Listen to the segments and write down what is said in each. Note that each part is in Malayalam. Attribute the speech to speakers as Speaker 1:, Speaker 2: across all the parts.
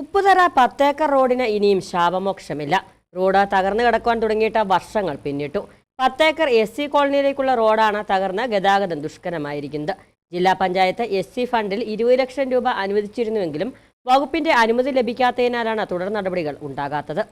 Speaker 1: ഉപ്പുതറ പത്തേക്കർ റോഡിന് ഇനിയും ശാപമോക്ഷമില്ല. റോഡ് തകർന്നു കിടക്കുവാൻ തുടങ്ങിയിട്ട് വർഷങ്ങൾ പിന്നിട്ടു. പത്തേക്കർ എസ് സി കോളനിയിലേക്കുള്ള റോഡാണ് തകർന്ന് ഗതാഗതം ദുഷ്കരമായിരിക്കുന്നത്. ജില്ലാ പഞ്ചായത്ത് എസ് സി ഫണ്ടിൽ ഇരുപത് ലക്ഷം രൂപ അനുവദിച്ചിരുന്നുവെങ്കിലും വകുപ്പിന്റെ അനുമതി ലഭിക്കാത്തതിനാലാണ് തുടർ നടപടികൾ ഉണ്ടാകാത്തത്.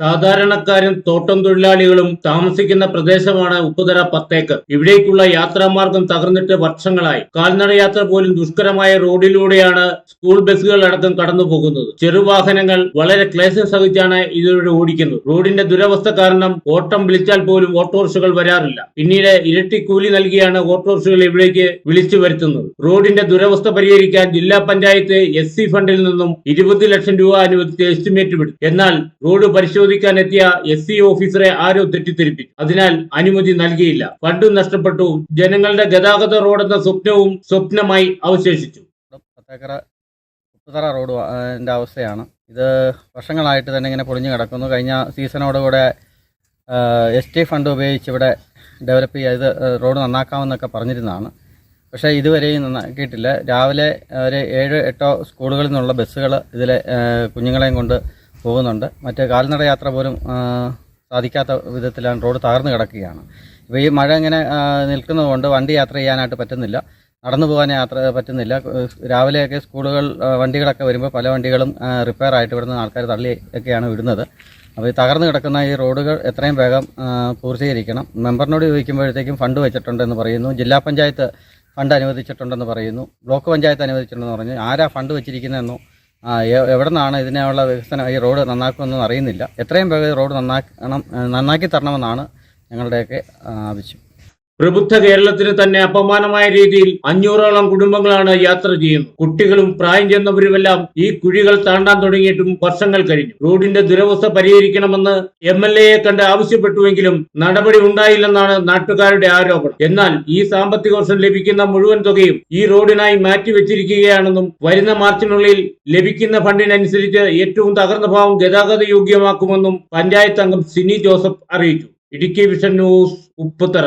Speaker 2: സാധാരണക്കാരും തോട്ടം തൊഴിലാളികളും താമസിക്കുന്ന പ്രദേശമാണ് ഉപ്പുതറ പത്തേക്കർ. ഇവിടേക്കുള്ള യാത്രാമാർഗം തകർന്നിട്ട് വർഷങ്ങളായി. കാൽനടയാത്ര പോലും ദുഷ്കരമായ റോഡിലൂടെയാണ് സ്കൂൾ ബസ്സുകൾ അടക്കം കടന്നു പോകുന്നത് ചെറുവാഹനങ്ങൾ വളരെ ക്ലേശം സഹിച്ചാണ് ഇതിലൂടെ ഓടിക്കുന്നത്. റോഡിന്റെ ദുരവസ്ഥ കാരണം ഓട്ടം വിളിച്ചാൽ പോലും ഓട്ടോറിക്ഷകൾ വരാറില്ല. പിന്നീട് ഇരട്ടി കൂലി നൽകിയാണ് ഓട്ടോറിക്ഷകൾ ഇവിടേക്ക് വിളിച്ചു വരുത്തുന്നത്. റോഡിന്റെ ദുരവസ്ഥ പരിഹരിക്കാൻ ജില്ലാ പഞ്ചായത്ത് എസ് ഫണ്ടിൽ നിന്നും ഇരുപത് ലക്ഷം രൂപ അനുവദിച്ച് എസ്റ്റിമേറ്റ് വിടും എന്നാൽ റോഡ് പരിശോധിക്കാൻ എത്തിയ എസ് സി ഓഫീസറെ ആരോ തെറ്റിദ്ധരിപ്പിച്ചു. അതിനാൽ അനുമതി നൽകിയില്ല. ഫണ്ടും നഷ്ടപ്പെട്ടു. ജനങ്ങളുടെ ഗതാഗത റോഡെന്ന സ്വപ്നവും സ്വപ്നമായി അവശേഷിച്ചു.
Speaker 3: ഉപ്പുതറ റോഡ് ന്റെ അവസ്ഥയാണ്. ഇത് വർഷങ്ങളായിട്ട് തന്നെ ഇങ്ങനെ പൊളിഞ്ഞു കിടക്കുന്നു. കഴിഞ്ഞ സീസണോടുകൂടെ എസ് ടി ഫണ്ട് ഉപയോഗിച്ച് ഇവിടെ ഡെവലപ്പ് ചെയ്ത് റോഡ് നന്നാക്കാമെന്നൊക്കെ പറഞ്ഞിരുന്നതാണ്. പക്ഷേ ഇതുവരെയും നന്നാക്കിയിട്ടില്ല. രാവിലെ ഒരു ഏഴ് എട്ടോ സ്കൂളുകളിൽ നിന്നുള്ള ബസ്സുകൾ ഇതിലെ കുഞ്ഞുങ്ങളെയും കൊണ്ട് പോകുന്നുണ്ട്. മറ്റേ കാൽനട യാത്ര പോലും സാധിക്കാത്ത വിധത്തിലാണ് റോഡ് തകർന്നു കിടക്കുകയാണ്. ഇപ്പോൾ ഈ മഴ ഇങ്ങനെ നിൽക്കുന്നതുകൊണ്ട് വണ്ടി യാത്ര ചെയ്യാനായിട്ട് പറ്റുന്നില്ല. നടന്നു പോകാൻ യാത്ര പറ്റുന്നില്ല. രാവിലെയൊക്കെ സ്കൂളുകൾ വണ്ടികളൊക്കെ വരുമ്പോൾ പല വണ്ടികളും റിപ്പയർ ആയിട്ട് ഇവിടുന്ന് ആൾക്കാർ തള്ളി ഒക്കെയാണ് വിടുന്നത്. അപ്പോൾ ഈ തകർന്നു കിടക്കുന്ന ഈ റോഡുകൾ എത്രയും വേഗം പൂർത്തീകരിക്കണം. മെമ്പറിനോട് ചോദിക്കുമ്പോഴത്തേക്കും ഫണ്ട് വെച്ചിട്ടുണ്ടെന്ന് പറയുന്നു. ജില്ലാ പഞ്ചായത്ത് ഫണ്ട് അനുവദിച്ചിട്ടുണ്ടെന്ന് പറയുന്നു. ബ്ലോക്ക് പഞ്ചായത്ത് അനുവദിച്ചിട്ടുണ്ടെന്ന് പറഞ്ഞു. ആരാ ഫണ്ട് വെച്ചിരിക്കുന്നതെന്നോ എവിടെ നിന്നാണ് ഇതിനുള്ള വികസനം ഈ റോഡ് നന്നാക്കുമെന്ന് അറിയുന്നില്ല. എത്രയും വേഗം റോഡ് നന്നാക്കണം നന്നാക്കി തരണമെന്നാണ് ഞങ്ങളുടെയൊക്കെ ആവശ്യം.
Speaker 2: പ്രബുദ്ധ കേരളത്തിന് തന്നെ അപമാനമായ രീതിയിൽ അഞ്ഞൂറോളം കുടുംബങ്ങളാണ് യാത്ര ചെയ്യുന്നത്. കുട്ടികളും പ്രായം ചെന്നവരുമെല്ലാം ഈ കുഴികൾ താണ്ടാൻ തുടങ്ങിയിട്ടും വർഷങ്ങൾ കഴിഞ്ഞു. റോഡിന്റെ ദുരവസ്ഥ പരിഹരിക്കണമെന്ന് എം എൽ എയെ കണ്ട് ആവശ്യപ്പെട്ടുവെങ്കിലും നടപടി ഉണ്ടായില്ലെന്നാണ് നാട്ടുകാരുടെ ആരോപണം. എന്നാൽ ഈ സാമ്പത്തിക വർഷം ലഭിക്കുന്ന മുഴുവൻ തുകയും ഈ റോഡിനായി മാറ്റിവെച്ചിരിക്കുകയാണെന്നും വരുന്ന മാർച്ചിനുള്ളിൽ ലഭിക്കുന്ന ഫണ്ടിനനുസരിച്ച് ഏറ്റവും തകർന്ന ഭാവം ഗതാഗത യോഗ്യമാക്കുമെന്നും പഞ്ചായത്ത് അംഗം സിനി ജോസഫ് അറിയിച്ചു. Idukki vision news Upputhara